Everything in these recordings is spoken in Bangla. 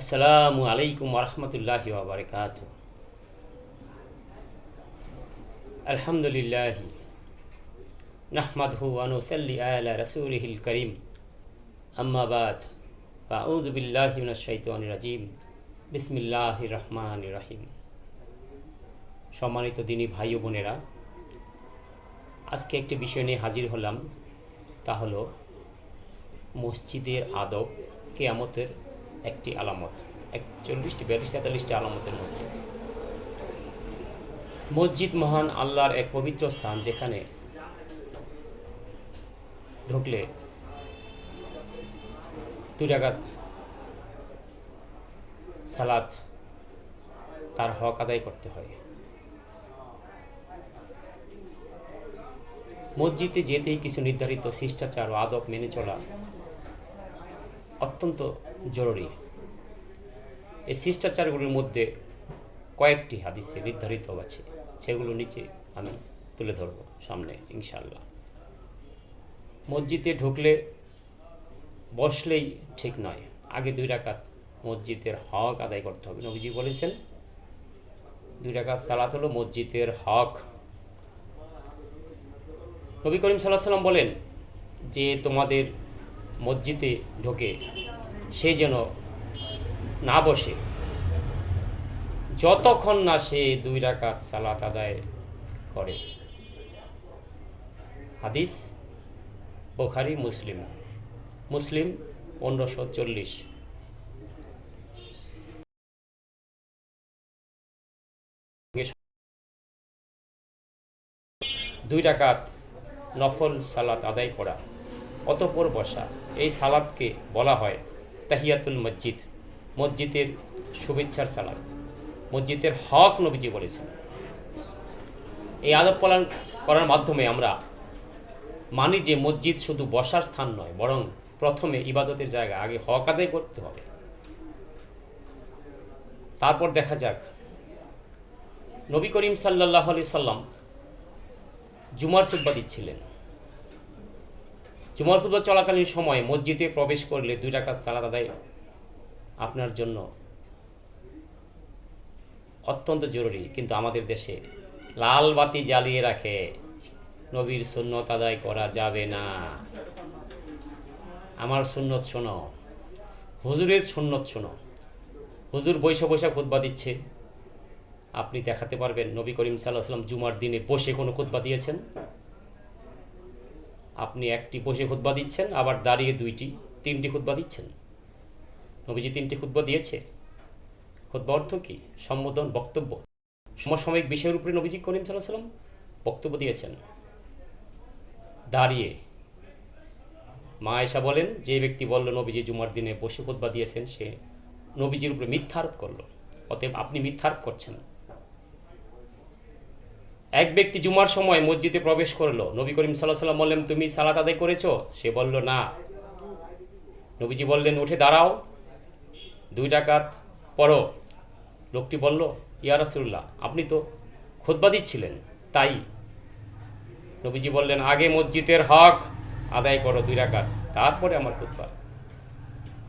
আসসালামু আলাইকুম রহমতুল্লাহি ওবরকাত আলহামদুলিল্লাহ নাহমাদহু আনুসাল্লি আলা রসুলহিল করিম। আম্মাবাদ ফাউজ বিল্লাহি মিনাশ শাইতানির রাজিম। বিসমিল্লাহ রহমান রহিম। সম্মানিত দিনী ভাই ও বোনেরা, আজকে একটি বিষয় নিয়ে হাজির হলাম। তা হলো, মসজিদের আদব কেয়ামতের একটি আলামত, একচল্লিশটি বিয়াল্লিশ তেতাল্লিশটি আলামতের মধ্যে। মসজিদ মহান আল্লাহর এক পবিত্র স্থান যেখানে ঢুকলে দুই রাগাত সালাত তার হক আদায় করতে হয়। মসজিদে যেতেই কিছু নির্ধারিত, শিষ্টাচার ও আদব মেনে চলা অত্যন্ত জরুরি। এই শিষ্টাচারগুলোর মধ্যে কয়েকটি হাদিসে নির্ধারিত আছে। সেগুলো নিচে আমি তুলে ধরব সামনে ইনশাল্লাহ মসজিদে ঢুকলে বসলেই ঠিক নয়। আগে দুই রাকাত মসজিদের হক আদায় করতে হবে। নবীজি বলেছেন, দুই রাকাত সালাত হলো মসজিদের হক। নবী করিম সাল্লাহ সাল্লাম বলেন যে তোমাদের মসজিদে ঢোকে সে যেন না বসে। যতক্ষণ না সে দুই রাকাত সালাত আদায় করে। হাদিস, বোখারি, মুসলিম। মুসলিম, পনেরোশো চল্লিশ। দুই রাকাত নফল সালাত আদায় করা, অতপর বসা। এই সালাদকে বলা হয় তাহিয়াতুল মসজিদ, মসজিদের শুভেচ্ছার সালাদ মসজিদের হক নবীজি বলেছেন। এই আদব পালন করার মাধ্যমে আমরা মানি যে মসজিদ শুধু বসার স্থান নয়, বরং প্রথমে ইবাদতের জায়গা, আগে হক আদায় করতে হবে। তারপর দেখা যাক, নবী করিম সাল্লাহ আলি সাল্লাম জুমার তুব্বা দিচ্ছিলেন। জুমার খুতবা চলাকালীন সময় মসজিদে প্রবেশ করলে দুই টাকা সালাদ আদায় আপনার জন্য অত্যন্ত জরুরি, কিন্তু আমাদের দেশে লাল বাতি জ্বালিয়ে রাখে, নবীর সুন্নত আদায় করা যাবে না। আমার সুন্নত শোনো, হুজুরের সুন্নত শোনো। হুজুর বৈশা বৈশা খুতবা দিচ্ছে। আপনি দেখাতে পারবেন নবী করিম সাল্লাহ সাল্লাম জুমার দিনে বসে কোনো খুতবা দিয়েছেন? আপনি একটি বসে খুতবা দিচ্ছেন, আবার দাঁড়িয়ে দুইটি, তিনটি খুতবা দিচ্ছেন। নবীজি তিনটি খুতবা দিয়েছে। খুতবা অর্থ কী? সম্বোধন, বক্তব্য। সমসাময়িক বিষয়ের উপরে নবীজি করিম সাল্লাহ সাল্লাম বক্তব্য দিয়েছেন। দাঁড়িয়ে। মা এসা বলেন, যে ব্যক্তি বলল, নবীজি জুমার দিনে বসে খুতবা দিয়েছেন, সে নবীজির উপরে মিথ্যারোপ করল। অতএব আপনি মিথ্যারোপ করছেন। এক ব্যক্তি জুমার সময় মসজিদে প্রবেশ করল। নবী করিম সাল্লাহ সাল্লাম বললেন, তুমি সালাত আদায় করেছ? সে বলল, না। নবীজি বললেন, উঠে দাঁড়াও, দুই টাকাত পড়ো। লোকটি বলল, ইয়া রাসুল্লাহ আপনি তো খুতবা দিচ্ছিলেন তাই। নবীজি বললেন, আগে মসজিদের হক আদায় করো দুই রাকাত, তারপরে আমার খুতবা।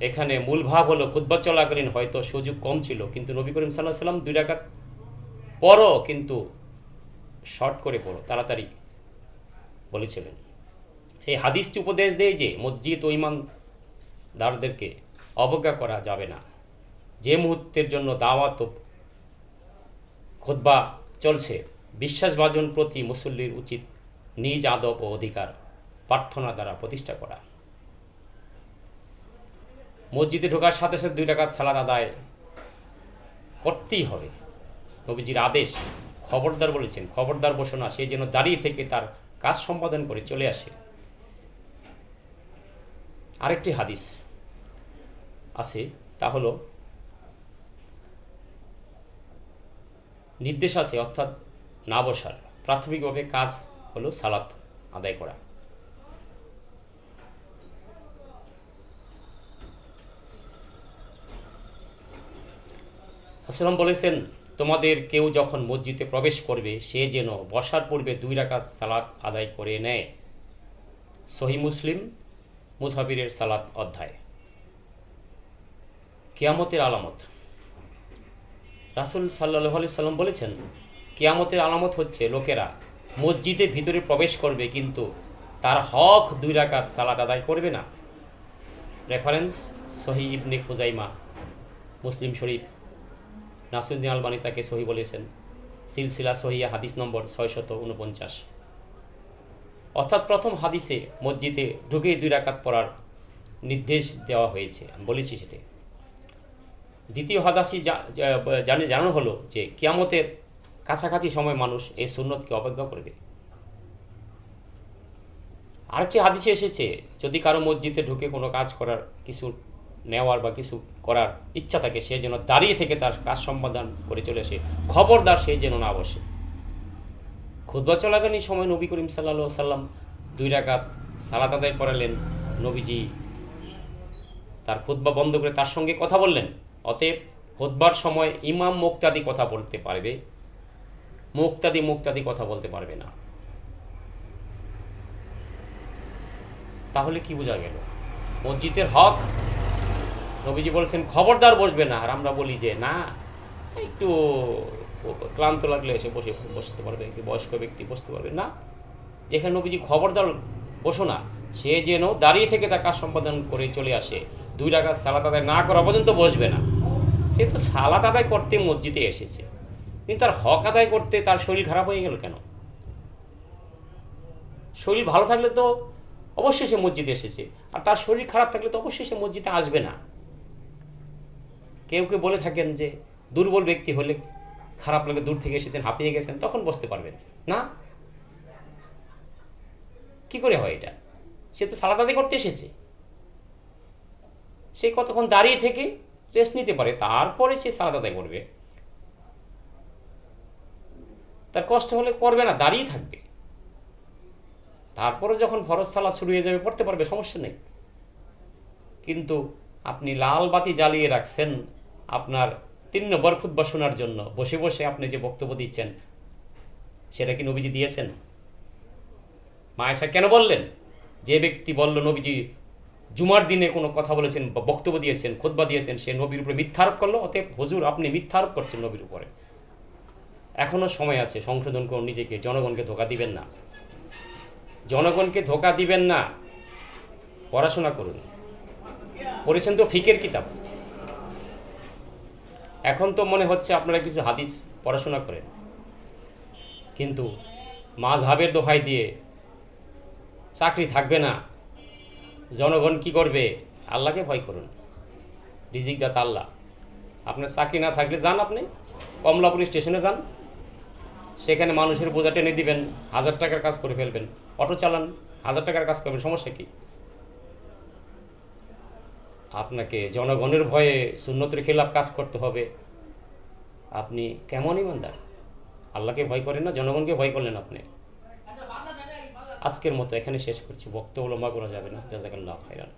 এখানে মূল ভাব হলো, খুতবা চলাকালীন হয়তো সুযোগ কম ছিল, কিন্তু নবী করিম সাল্লাহ সাল্লাম দুই রাকাত পড়ো, কিন্তু শর্ট করে পড়ো, তাড়াতাড়ি বলেছিলেন। এই হাদিসটি উপদেশ দেয় যে, মসজিদ ও ইমানদারদেরকে অবজ্ঞা করা যাবে না। যে মুহূর্তের জন্য দাওয়াত খোদবা চলছে, বিশ্বাসভাজন প্রতি মুসল্লির উচিত নিজ আদব ও অধিকার প্রার্থনা দ্বারা প্রতিষ্ঠা করা। মসজিদে ঢোকার সাথে সাথে দুই টাকার সালাদ আদায় করতেই হবে। নবীজির আদেশ খবরদার বলেছেন, খবরদার বসো না, সে যেন দাঁড়িয়ে থেকে তার কাজ সম্পাদন করে চলে আসে। আরেকটি হাদিস আছে, তা হলো নির্দেশ আছে, অর্থাৎ না বসার। প্রাথমিকভাবে কাজ হলো সালাত আদায় করা। আসলাম বলেছেন তোমাদের কেউ যখন মসজিদে প্রবেশ করবে, সে যেন বসার পূর্বে দুই রাকাত সালাত আদায় করে নেয়। সহি মুসলিম, মুসাফিরের সালাত অধ্যায়। কেয়ামতের আলামত। রাসুল সাল্লাহ আলি সাল্লাম বলেছেন, কেয়ামতের আলামত হচ্ছে লোকেরা মসজিদের ভিতরে প্রবেশ করবে, কিন্তু তার হক দুই রাকাত সালাত আদায় করবে না। রেফারেন্স সহি ইবনে খুজাইমা, মুসলিম শরীফ। নাসুদ্দিন আলবানি তাকে সহি বলেছেন। সিলসিলা সহিয়া হাদিস নম্বর ছয়শত উনপঞ্চাশ অর্থাৎ প্রথম হাদিসে মসজিদে ঢুকে দুই রাকাত পড়ার নির্দেশ দেওয়া হয়েছে। আমি বলেছি সেটা। দ্বিতীয় হাদাসি জানে, জানানো হলো যে কিয়ামতের কাছাকাছি সময় মানুষ এই সুন্নতকে অবজ্ঞা করবে। আরেকটি হাদিসে এসেছে, যদি কারও মসজিদে ঢুকে কোনো কাজ করার কিছু নেওয়ার বা কিছু করার ইচ্ছা থাকে, সে যেন দাঁড়িয়ে থেকে তার কাজ সম্পাদন করে চলে আসে, খবরদার সে যেন না বসে। খুদ্া চলাকালীন সময় নবী করিম সাল্লা সাল্লাম দুই রাকাত সালাত আদায় করালেন। নবীজি তার খুদ্া বন্ধ করে তার সঙ্গে কথা বললেন। অতএব খুদ্বার সময় ইমাম মুক্তাদি কথা বলতে পারবে, মুক্তাদি মুক্তাদি কথা বলতে পারবে না। তাহলে কি বোঝা গেল? মসজিদের হক নবীজি বলছেন, খবরদার বসবে না। আর আমরা বলি যে, না, একটু ক্লান্ত লাগলে এসে বসে, বসতে পারবে, একটি বয়স্ক ব্যক্তি বসতে পারবে। না, যেখানে নবীজি খবরদার বসো না, সে যেন দাঁড়িয়ে থেকে তার কাজ সম্পাদন করে চলে আসে। দুই টাকা সালাত আদায় না করা পর্যন্ত বসবে না। সে তো সালাত আদায় করতে মসজিদে এসেছে। কিন্তু তার হক আদায় করতে তার শরীর খারাপ হয়ে গেল কেন? শরীর ভালো থাকলে তো অবশ্যই সে মসজিদে এসেছে। আর তার শরীর খারাপ থাকলে তো অবশ্যই সে মসজিদে আসবে না। কেউ কেউ বলে থাকেন যে দুর্বল ব্যক্তি হলে খারাপ লাগে, দূর থেকে এসেছেন, হাঁপিয়ে গেছেন, তখন বসতে পারবেন। না। কি করে হয় এটা? সে তো সালাদ আদায় করতে এসেছে। সে কতক্ষণ দাঁড়িয়ে থেকে রেস্ট নিতে পারে, তারপরে সে সালাদ আদায় করবে। তার কষ্ট হলে করবে না, দাঁড়িয়ে থাকবে। তারপরে যখন ফরজ সালাদ শুরু হয়ে যাবে, পড়তে পারবে, সমস্যা নেই। কিন্তু আপনি লাল বাতি জ্বালিয়ে রাখছেন আপনার তিন নম্বর খুদ্া শোনার জন্য বসে বসে আপনি যে বক্তব্য দিচ্ছেন, সেটা কি নবীজি দিয়েছেন? মায়েশা কেন বললেন? যে ব্যক্তি বলল, নবীজি জুমার দিনে কোনো কথা বলেছেন বা বক্তব্য দিয়েছেন খোদবা দিয়েছেন, সে নবীর উপরে মিথ্যারোপ করল, অতএব হুজুর আপনি মিথ্যারোপ করছেন নবীর উপরে। এখনও সময় আছে, সংশোধন করুন নিজেকে, জনগণকে ধোকা দিবেন না। জনগণকে ধোকা দিবেন না। পড়াশোনা করুন। পড়েছেন তো ফিকের কিতাব। এখন তো মনে হচ্ছে আপনারা কিছু হাদিস পড়াশোনা করেন। কিন্তু মাঝহাবের দোহাই দিয়ে চাকরি থাকবে না, জনগণ কি করবে? আল্লাহকে ভয় করুন। রিজিক দাতা আল্লাহ। আপনার চাকরি না থাকলে যান আপনি। কমলাপুর স্টেশনে যান। সেখানে মানুষের বোঝা টেনে দিবেন, হাজার টাকার কাজ করে ফেলবেন। অটো চালান, হাজার টাকার কাজ করবেন। সমস্যা কি? আপনাকে জনগণের ভয়ে সুন্নতের খেলাফ কাজ করতে হবে। আপনি কেমন ইমানদার? আল্লাহকে ভয় করেন না, জনগণকে ভয় করলেন আপনি? আজকের মতো এখানে শেষ করছি। বক্তব্য লম্বা করা যাবে না। জাজাকাল্লাহ খাইরান